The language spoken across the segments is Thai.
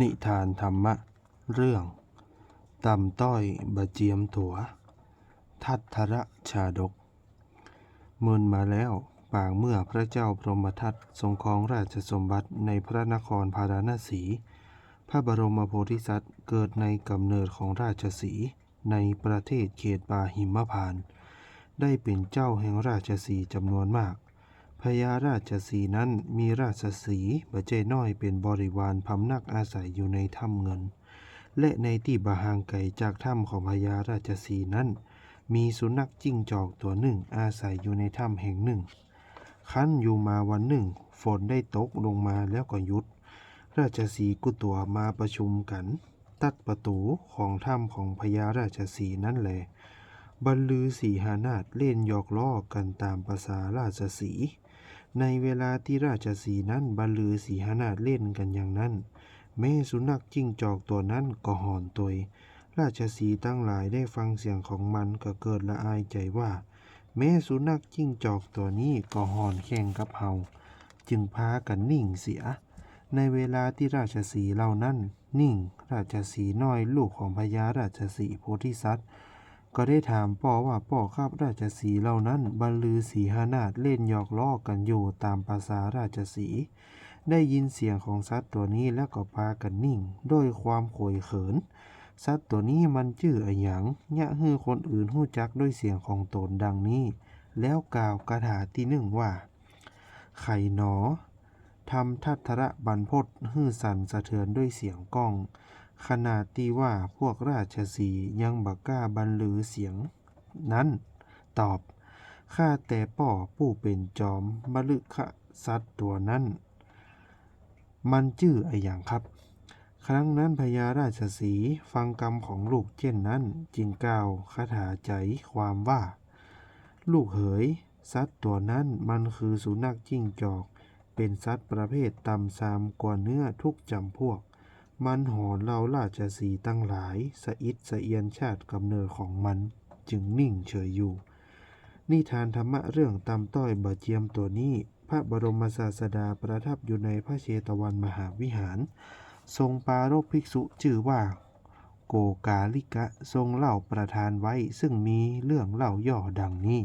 นิทานธรรมะ เรื่องตำต้อยบะเจียมตัว ทัตทระชาดกเมินมาแล้วปางเมื่อพระเจ้าพรหมทัตทรงครองราชสมบัติในพระนครพาราณสี พระบรมโพธิสัตว์เกิดในกำเนิดของราชสีในประเทศเขตป่าหิมพานต์ได้เป็นเจ้าแห่งราชสีจำนวนมาก พญาราชสีนั้นมีราชสีบะเจน้อยเป็นบริวารพำนักอาศัยอยู่ในถ้ำเงิน และในที่บาหางไกลจากถ้ำของพญาราชสีนั้น มีสุนัขจิ้งจอกตัวหนึ่งอาศัยอยู่ในถ้ำแห่งหนึ่งคั้นอยู่มาวันหนึ่ง ฝนได้ตกลงมาแล้วก็หยุด ราชสีกุตัวมาประชุมกัน ตัดประตูของถ้ำของพญาราชสีนั่นแหละบรรลือสีหานาฏเล่นหยอกล้อกันตามภาษาราชสี ในเวลาที่ราชสีนั้นบรรลือสีหนาฏเล่นกันอย่างนั้น แม่สุนัขจิ้งจอกตัวนั้นก็หอนตวยราชสีตั้งหลายได้ฟังเสียงของมันก็เกิดละอายใจว่า แม่สุนัขจิ้งจอกตัวนี้ก็หอนแข่งกับเฮาจึงพากันนิ่งเสีย ในเวลาที่ราชสีเหล่านั้น นิ่ง ราชสีน้อยลูกของพญาราชสีโพธิสัตว์ ก็ได้ถามป่อว่าป่อครับราชสีเหล่านั้นบรรลือสีหานาฏเล่นหยอกล้อกันอยู่ตามภาษาราชสี ได้ยินเสียงของสัตว์ตัวนี้แล้วก็พากันนิ่งด้วยความโขยเขิน สัตว์ตัวนี้มันชื่ออะหยังยะฮือคนอื่นหู้จักด้วยเสียงของตนดังนี้ แล้วกล่าวคาถาที่หนึ่งว่า ไข่หนอทำทัทระบรรพตฮือสั่นสะเทือนด้วยเสียงก้อง ขนาดที่ว่าพวกราชสียังบักกล้าบรรลือเสียง นั้น ตอบ ข้าแต่ป่อผู้เป็นจอมมลึกะสัตว์ตัวนั้น มันชื่ออะไรอย่างครับ ครั้งนั้นพญาราชสีฟังกรรมของลูกเช่นนั้น จึงกล่าวคาถาใจความว่า ลูกเหยสัตว์ตัวนั้นมันคือสุนัขจิ้งจอก เป็นสัตว์ประเภทตำซามกว่าเนื้อทุกจำพวก มันหอนเราราชสีตั้งหลายสะอิดสะเอียนชาติกำเนิดของมัน จึงนิ่งเฉยอยู่ นิทานธรรมะเรื่องตำต้อยบะเจียมตัวนี้ พระบรมศาสดาประทับอยู่ในพระเชตวันมหาวิหาร ทรงปารภภิกษุชื่อว่า โกกาลิกะทรงเล่าประทานไว้ซึ่งมีเรื่องเล่าย่อดังนี้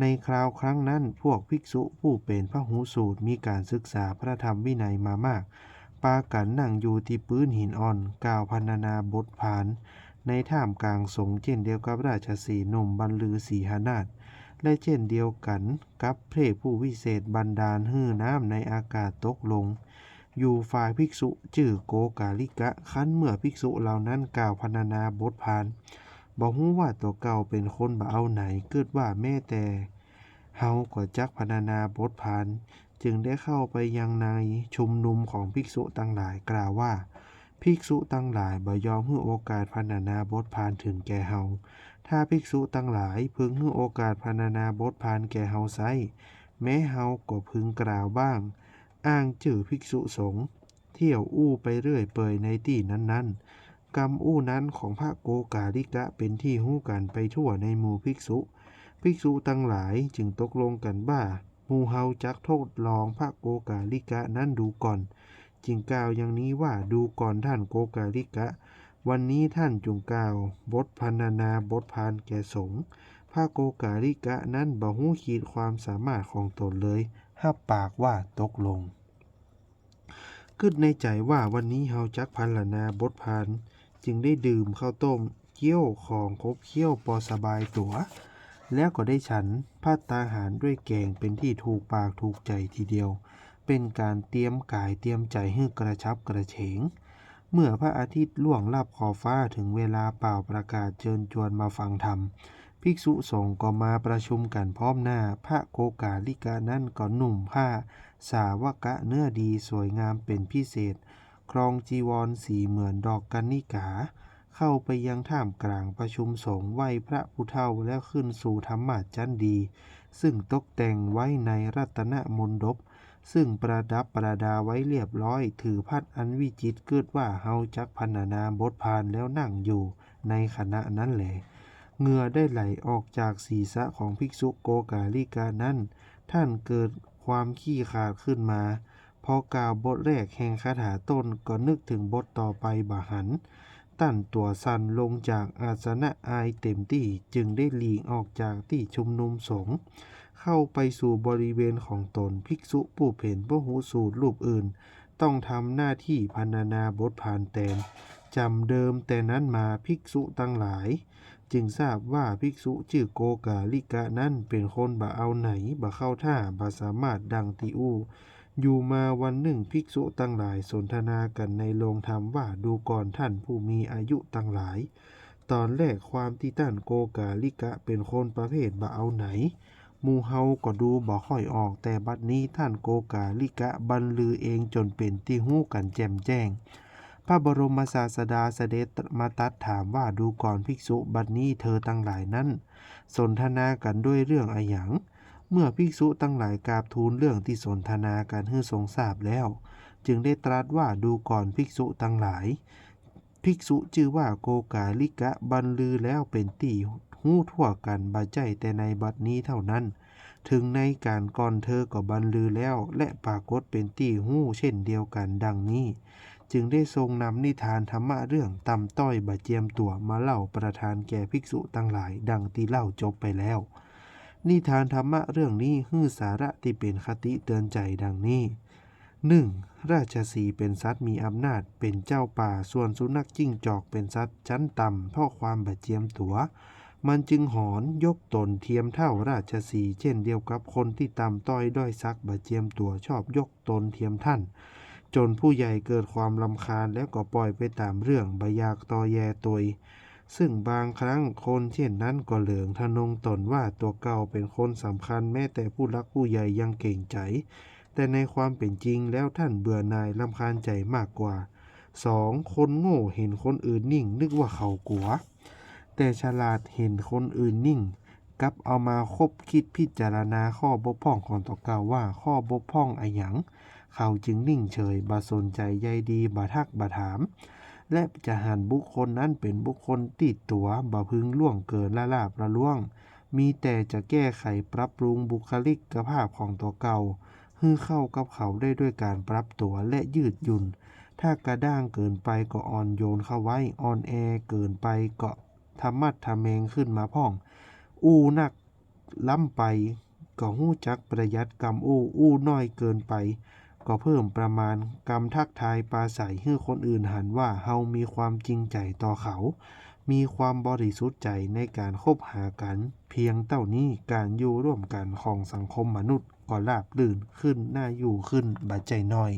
ในคราวครั้งนั้นพวกภิกษุผู้เป็นพระหูสูตรมีการศึกษาพระธรรมวินัยมามาก ปากันนั่งอยู่ที่พื้นหินอ่อนกล่าวพรรณนาบทผาน ในท่ามกลางสงเช่นเดียวกับราชสีหนุ่มบรรลือสีหนาฏและเช่นเดียวกันกับเพระผู้วิเศษบันดาลฮื้อน้ำในอากาศตกลง อยู่ฝ่ายภิกษุชื่อโกกาลิกะคั้นเมื่อภิกษุเหล่านั้นกล่าวพรรณนาบทผานบอกฮู้ว่าตัวเก่าเป็นคนบ่เอาไหนเกิดว่าแม่แต่เฮาก็จักพรรณนาบทผาน จึงได้เข้าไปยังในชุมนุมของภิกษุตั้งหลายกล่าวว่า ภิกษุตั้งหลายบ่ยอมให้โอกาสพรรณนาบทผานถึงแก่เฮาถ้าภิกษุตั้งหลายพึงให้โอกาสพรรณนาบทผานแก่เฮาไซแม้เฮาก็พึงกล่าวบ้าง อ้างชื่อภิกษุสงฆ์เที่ยวอู้ไปเรื่อยเปื่อยในที่นั้นๆ กรรมอู้นั้นของพระโกกาลิกะเป็นที่หู้กันไปทั่วในหมู่ภิกษุ ภิกษุตั้งหลายจึงตกลงกันว่า มูเฮาจักทดลองพระโกกาลิกะนั้นดูก่อน จึงกล่าวอย่างนี้ว่าดูก่อนท่านโกกาลิกะ วันนี้ท่านจงกล่าว บทพันนาบทพานแก่สงฆ์พระโกกาลิกะนั้นบ่ฮู้ขีดความสามารถของตนเลยหับปากว่าตกลงคิดในใจว่าวันนี้เฮาจักพันลนาบทพาน จึงได้ดื่มข้าวต้มเคี่ยวของครบเคี่ยวปอสบายตัว แล้วก็ได้ฉันพัตตาหารด้วยแกงเป็นที่ถูกปากถูกใจทีเดียว เป็นการเตรียมกายเตรียมใจให้กระชับกระเฉง เมื่อพระอาทิตย์ล่วงลับขอบฟ้าถึงเวลาเป่าประกาศเชิญชวนมาฟังธรรม ภิกษุสงฆ์ก็มาประชุมกันพร้อมหน้า พระโกกาลิกานั้นก็หนุ่มผ้า สาวกะเนื้อดีสวยงามเป็นพิเศษ ครองจีวรสีเหมือนดอกกันนิกา เข้าไปยังท่ามกลางประชุมสงฆ์ไหวพระผู้เฒ่าแล้วขึ้นสู่ธรรมาจันดี ซึ่งตกแต่งไว้ในรัตนมนดบซึ่งประดับประดาไว้เรียบร้อย ถือพัดอันวิจิตเกิดว่าเฮาจักพันนาบทพานแล้วนั่งอยู่ในคณะนั้นแหละเหงื่อได้ไหลออกจากศีรษะของภิกษุโกกาลิกานั้น ท่านเกิดความขี้ขาดขึ้นมา พอกล่าวบทแรกแห่งคาถาต้นก็นึกถึงบทต่อไปบาหัน ตั้นตัวสันลงจากอาสนะอายเต็มที่จึงได้หลีกออกจากที่ชุมนุมสงฆ์เข้าไปสู่บริเวณของตนภิกษุผู้เพ่นพหูสูตรรูปอื่น ต้องทำหน้าที่พันนาบทผ่านแตนจำเดิมแต่นั้นมาภิกษุตั้งหลาย จึงทราบว่าภิกษุชื่อโกกาลิกะนั้นเป็นคนบ่เอาไหนบ่เข้าท่าบ่สามารถดังติอู อยู่มาวันหนึ่งภิกษุตั้งหลายสนทนากันในโรงธรรมว่าดูก่อนท่านผู้มีอายุตั้งหลาย ตอนแรกความที่ท่านโกกาลิกะเป็นคนประเภทบ่เอาไหนมูเฮาก็ดูบ่ค่อยออก แต่บัดนี้ท่านโกกาลิกะบรรลือเองจนเป็นที่หู้กันแจ่มแจ้ง พระบรมศาสดาเสด็จมาตัดถามว่าดูก่อนภิกษุบัดนี้เธอตั้งหลายนั้น สนทนากันด้วยเรื่องอะหยัง เมื่อภิกษุตั้งหลายกราบทูลเรื่องที่สนทนากันให้ทรงทราบแล้ว จึงได้ตรัสว่าดูก่อนภิกษุตั้งหลาย ภิกษุชื่อว่าโกกาลิกะบรรลือแล้วเป็นตีหู้ทั่วกันบาใจแต่ในบัดนี้เท่านั้น ถึงในการก่อนเธอก็บรรลือแล้วและปรากฏเป็นตีหู้เช่นเดียวกันดังนี้ จึงได้ทรงนำนิทานธรรมะเรื่องตำต้อยบาเจียมตัวมาเล่าประทานแก่ภิกษุตั้งหลาย ดังที่เล่าจบไปแล้ว นิทานธรรมะเรื่องนี้ฮื้อสาระที่เป็นคติเตือนใจดังนี้ 1. ราชสีเป็นสัตว์มีอำนาจเป็นเจ้าป่าส่วนสุนัขจิ้งจอกเป็นสัตว์ชั้นต่ำเพราะความบาดเจียมตัว มันจึงหอนยกตนเทียมเท่าราชสีเช่นเดียวกับคนที่ต่ำต้อยด้อยซักบาดเจียมตัวชอบยกตนเทียมท่าน จนผู้ใหญ่เกิดความลำคาญแล้วก็ปล่อยไปตามเรื่องบายากตอแยตวย ซึ่งบางครั้งคนเช่นนั้นก็เหลืองทะนงตนว่าตัวเก่าเป็นคนสำคัญแม้แต่ผู้รักผู้ใหญ่ยังเก่งใจ แต่ในความเป็นจริงแล้วท่านเบื่อหน่ายลำคาญใจมากกว่า 2. คนโง่เห็นคนอื่นนิ่งนึกว่าเขากลัว แต่ฉลาดเห็นคนอื่นนิ่งกลับเอามาคบคิดพิจารณาข้อบกพร่องของตัวเก่าว่าข้อบกพร่องอะหยัง เขาจึงนิ่งเฉยบ่สนใจใยดีบ่ทักบ่ถาม และจะหันบุคคลนั้นเป็นบุคคลติดตัวบ่พึงล่วงเกินละลาบละล่วง มีแต่จะแก้ไขปรับปรุงบุคลิกภาพของตัวเก่าให้เข้ากับเขาได้ด้วยการปรับตัวและยืดหยุ่น ถ้ากระด้างเกินไปก็อ่อนโยนเข้าไว้อ่อนแอเกินไปก็ทำมัดทำเมงขึ้นมาพ่อง อู้นักล้ำไปก็หู้จักประหยัดกำอู้อู้น้อยเกินไป ก็เพิ่มประมาณกำทักทายปลาใสให้คนอื่นหันว่าเฮามีความจริงใจต่อเขา มีความบริสุทธิ์ใจในการคบหากัน เพียงเท่านี้การอยู่ร่วมกันของสังคมมนุษย์ก็ราบรื่นขึ้นน่าอยู่ขึ้นบาดใจน้อย